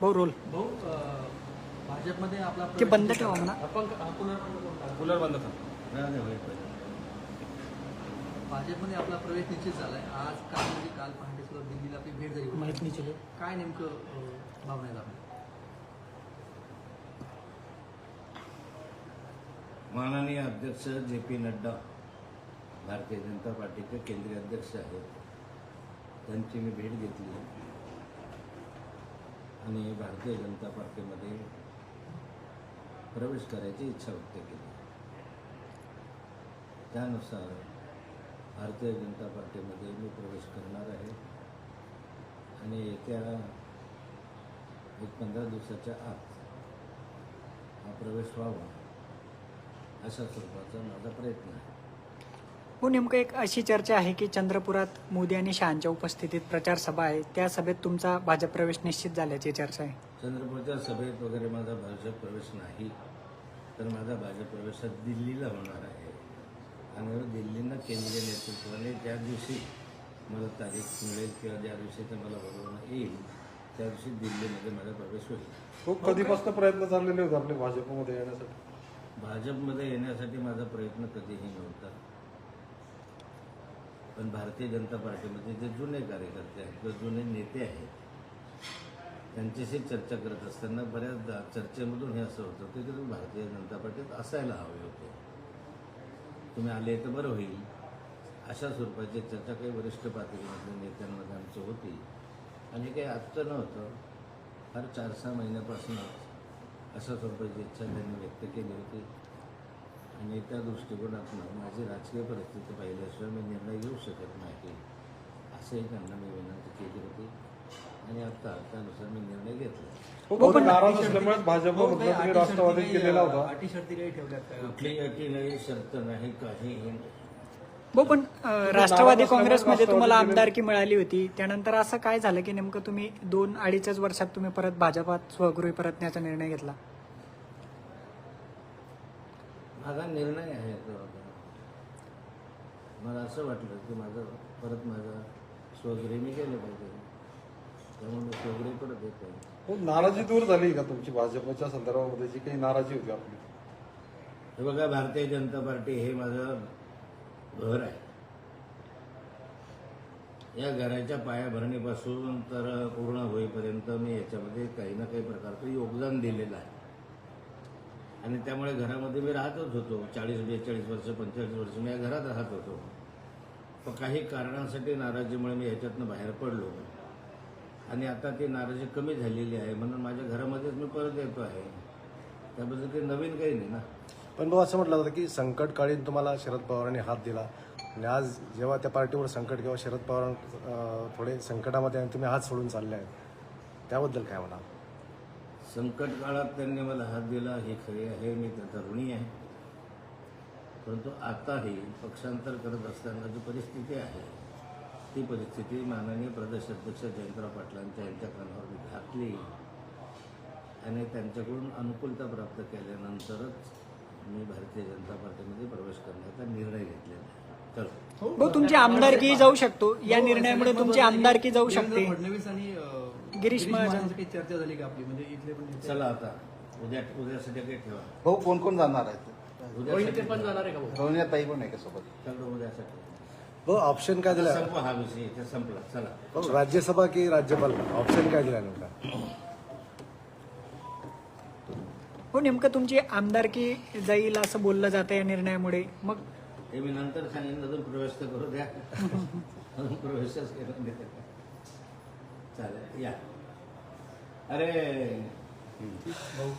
हो रोल. भाऊ भाजपमध्ये आपला ते बंद ठेवा. म्हणा. आपण कूलर बंद भाजपमध्ये आपला प्रवेश निश्चित झालाय. आज काल म्हणजे काल पहाटे सुद्धा दिल्लीला आपली भेट झाली होती. माहीत नाही चलो. काय नेमकं भावना आपल्या? माननीय अध्यक्ष जे पी नड्डा भारतीय जनता पार्टीचे केंद्रीय अध्यक्ष आहेत. त्यांची मी भेट घेतली. आणि भारतीय जनता पार्टीमध्ये प्रवेश करायची इच्छा व्यक्त केली. त्यानुसार भारतीय जनता पार्टीमध्ये मी प्रवेश करणार आहे. आणि येत्या एक पंधरा दिवसाच्या आत हा प्रवेश व्हावा अशा स्वरूपाचा माझा प्रयत्न आहे. हो नेमकं एक अशी चर्चा आहे की चंद्रपुरात मोदी आणि शहांच्या उपस्थितीत प्रचार सभा आहे. त्या सभेत तुमचा भाजप प्रवेश निश्चित झाल्याची चर्चा आहे. चंद्रपूरच्या सभेत वगैरे माझा भाजप प्रवेश नाही तर माझा भाजप प्रवेश हा दिल्लीला होणार आहे. आणि दिल्लीनं केंद्रीय नेतृत्वाने ज्या दिवशी मला तारीख मिळेल किंवा ज्या दिवशी ते मला बोलवणं येईल त्या दिवशी दिल्लीमध्ये माझा प्रवेश होईल. खूप कधीपासून प्रयत्न चाललेले होते आपले भाजपमध्ये येण्यासाठी? भाजपमध्ये येण्यासाठी माझा प्रयत्न कधीही नव्हता. पण भारतीय जनता पार्टीमध्ये जे जुने कार्यकर्ते आहेत किंवा जुने नेते आहेत त्यांच्याशी चर्चा करत असताना बऱ्याचदा चर्चेमधून हे असं होतं की तुम्ही भारतीय जनता पार्टीत असायला हवे होते. तुम्ही आले तर बरं होईल. अशा स्वरूपाची चर्चा काही वरिष्ठ पातळीमधल्या नेत्यांमध्ये आमची होती. आणि काही आजचं नव्हतं. फार चार सहा महिन्यापासूनच अशा स्वरूपाची इच्छा त्यांनी व्यक्त केली होती. आणि त्या दृष्टिकोनातून माझी राजकीय परिस्थिती पाहिल्याशिवाय मी निर्णय घेऊ शकत नाही. असंही त्यांना मी विनंती केली होती. आणि आता त्यानुसार मी निर्णय घेतला. हो, असल्यामुळे भाजपमधनं भाऊ, काही का? कुठलीही अटी नाही शर्त नाही काहीही नाही. हो पण राष्ट्रवादी काँग्रेसमध्ये तुम्हाला आमदारकी मिळाली होती? त्यानंतर असं काय झालं की नेमकं तुम्ही दोन अडीचच वर्षात तुम्ही परत भाजपात स्वगृही परतण्याचा निर्णय घेतला? माझा निर्णय आहे. मला असं वाटलं की माझं परत माझा स्वगृही मी गेलं पाहिजे. त्यामुळे मी स्वगृही परत येत आहे. खूप नाराजी दूर झाली का तुमची भाजपच्या संदर्भामध्ये? जी काही नाराजी होती आपली. हे बघा भारतीय जनता पार्टी हे माझं घर आहे. या घराच्या पायाभरणीपासून तर पूर्ण होईपर्यंत मी याच्यामध्ये काही ना काही प्रकारचं योगदान दिलेलं आहे. आणि त्यामुळे घरामध्ये मी राहतच होतो. चाळीस बेचाळीस वर्ष पंचेचाळीस वर्ष मी या घरात राहत होतो. पण काही कारणांसाठी नाराजीमुळे मी ह्याच्यातनं बाहेर पडलो. आणि आता ती नाराजी कमी झालेली आहे. म्हणून माझ्या घरामध्येच मी परत येतो आहे. त्याबद्दल काही नवीन काही नाही ना. पण भाऊ असं म्हटलं जातं की संकटकाळीन तुम्हाला शरद पवारांनी हात दिला. आणि आज जेव्हा त्या पार्टीवर संकट किंवा शरद पवार थोडे संकटामध्ये आणि तुम्ही हात सोडून चालले आहेत. त्याबद्दल काय म्हणा संकट काळात त्यांनी मला हात दिला हे खरे आहे मी त्याचा ऋणी आहे. परंतु आताही पक्षांतर करत असताना जी परिस्थिती आहे ती परिस्थिती माननीय प्रदेशाध्यक्ष जयंतराव पाटलांच्या यांच्या कानावर मी घातली. आणि त्यांच्याकडून अनुकूलता प्राप्त केल्यानंतरच मी भारतीय जनता पार्टीमध्ये प्रवेश करण्याचा निर्णय घेतलेला आहे. चलो. भाऊ तुमची आमदारकी जाऊ शकतो. या निर्णयामुळे तुमची आमदारकी जाऊ शकते. फडणवीस आणि गिरीश महाजन. महाजनची काही चर्चा झाली का आपली? म्हणजे इथले पण नेते- चला आता. उद्या उद्यासाठी काही ठेवा. भाऊ कोण कोण जाणार आहेत उद्यासाठी पण जाणार आहे का भाऊ? रोहिणी ताई पण आहे का सोबत? चलो उद्यासाठी भाऊ ऑप्शन काय दिला? संप हा विषय इथे संपला. चला. भाऊ राज्यसभा की राज्यपाल? ऑप्शन काय दिला नेमका? हो नेमकं तुमची आमदारकी जाईल असं बोललं जातं या निर्णयामुळे. मग हे मी नंतर सांगेन अजून प्रवेश तर करू द्या. अजून प्रवेशच केला नाही चालेल या. अरे. भाऊ